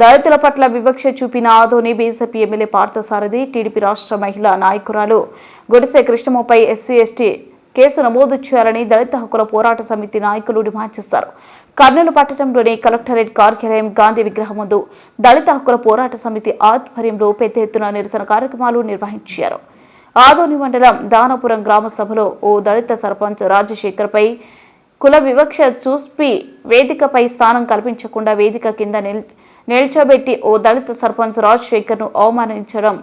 దళితుల పట్ల వివక్ష చూపిన Adoni BJP MLA Parthasarathy TDP రాష్ట్ర మహిళా నాయకురాలు గుడిసె కృష్ణమ్మపై ఎస్సీ ఎస్టీ కేసు నమోదు చేయాలని దళిత హక్కుల పోరాట సమితి నాయకులు డిమాండ్ చేశారు. కర్నూలు పట్టణంలోని కలెక్టరేట్ కార్యాలయం గాంధీ విగ్రహం ముందు దళిత హక్కుల పోరాట సమితి ఆధ్వర్యంలో పెద్ద ఎత్తున నిరసన కార్యక్రమాలు నిర్వహించారు. ఆదోని మండలం దానపురం గ్రామ సభలో ఓ దళిత సర్పంచ్ రాజశేఖర్పై కుల వివక్ష చూస్పి వేదికపై స్థానం కల్పించకుండా వేదిక కింద నిల్ నిల్చోబెట్టి ఓ దళిత సర్పంచ్ రాజశేఖర్ను అవమానించడం.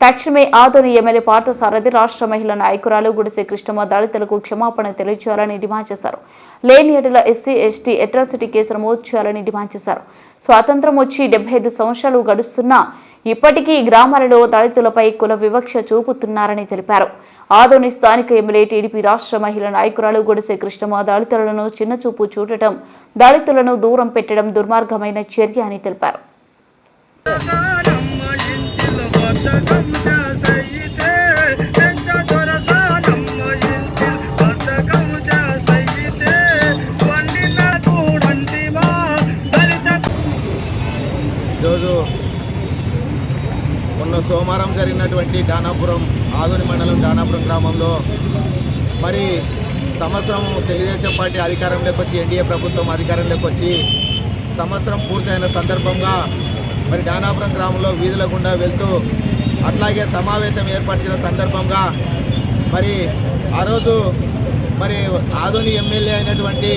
తక్షణమే ఆదోని ఎమ్మెల్యే పార్థసారథి రాష్ట్ర మహిళా నాయకురాలు గుడిసె కృష్ణమ్మ దళితులకు క్షమాపణ తెలియచేయాలని డిమాండ్ చేశారు. లేని ఎడల ఎస్సీ ఎస్టీ అట్రాసిటీ కేసు నమోదు చేయాలని డిమాండ్ చేశారు. స్వాతంత్రం వచ్చి డెబ్బై ఐదు సంవత్సరాలు గడుస్తున్నా ఇప్పటికీ గ్రామాలలో దళితులపై కుల వివక్ష చూపుతున్నారని తెలిపారు. ఆదోని స్థానిక ఎమ్మెల్యే టీడీపీ రాష్ట్ర మహిళా నాయకురాలు గుడిసె కృష్ణమ్మ దళితులను చిన్నచూపు చూడటం దళితులను దూరం పెట్టడం దుర్మార్గమైన చర్య అని తెలిపారు. మొన్న సోమవారం జరిగినటువంటి దానాపురం ఆదోని మండలం దానాపురం గ్రామంలో మరి సంవత్సరం తెలుగుదేశం పార్టీ అధికారంలోకి వచ్చి ఎన్డీఏ ప్రభుత్వం అధికారంలోకి వచ్చి సంవత్సరం పూర్తయిన సందర్భంగా మరి దానాపురం గ్రామంలో వీధుల గుండా వెళ్తూ అట్లాగే సమావేశం ఏర్పరిచిన సందర్భంగా మరి ఆ రోజు మరి ఆధుని ఎమ్మెల్యే అయినటువంటి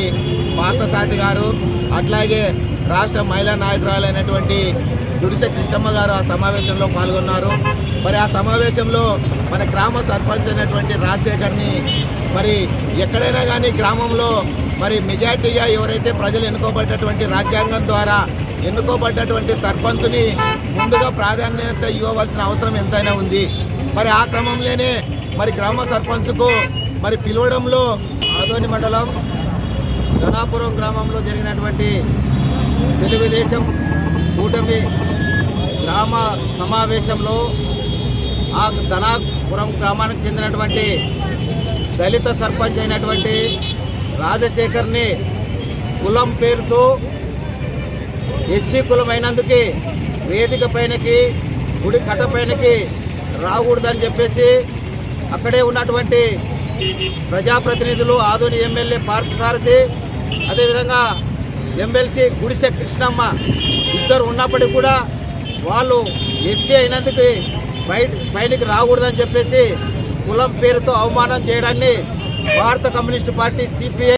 పార్థసారథి గారు అట్లాగే రాష్ట్ర మహిళా నాయకురాలైనటువంటి దుడిసె కృష్ణమ్మ గారు ఆ సమావేశంలో పాల్గొన్నారు. మరి ఆ సమావేశంలో మన గ్రామ సర్పంచ్ అయినటువంటి రాజశేఖర్ని మరి ఎక్కడైనా కానీ గ్రామంలో మరి మెజార్టీగా ఎవరైతే ప్రజలు ఎన్నుకోబడ్డటువంటి రాజ్యాంగం ద్వారా ఎన్నుకోబడ్డటువంటి సర్పంచ్ని ముందుగా ప్రాధాన్యత ఇవ్వవలసిన అవసరం ఎంతైనా ఉంది. మరి ఆ క్రమంలోనే మరి గ్రామ సర్పంచ్కు మరి పిలవడంలో ఆదోని మండలం ధనాపురం గ్రామంలో జరిగినటువంటి తెలుగుదేశం కూటమి గ్రామ సమావేశంలో ఆ ధనాపురం గ్రామానికి చెందినటువంటి దళిత సర్పంచ్ అయినటువంటి రాజశేఖర్ని కులం పేరుతో ఎస్సీ కులం అయినందుకే వేదిక పైనకి గుడి కట్ట పైనకి రాకూడదని చెప్పేసి అక్కడే ఉన్నటువంటి ప్రజాప్రతినిధులు ఆధుని ఎమ్మెల్యే పార్థసారథి అదేవిధంగా ఎమ్మెల్సీ గుడిసె కృష్ణమ్మ ఇద్దరు ఉన్నప్పటికీ కూడా వాళ్ళు ఎస్సీ అయినందుకు బయట బయటికి రాకూడదని చెప్పేసి కులం పేరుతో అవమానం చేయడాన్ని భారత కమ్యూనిస్టు పార్టీ సిపిఐ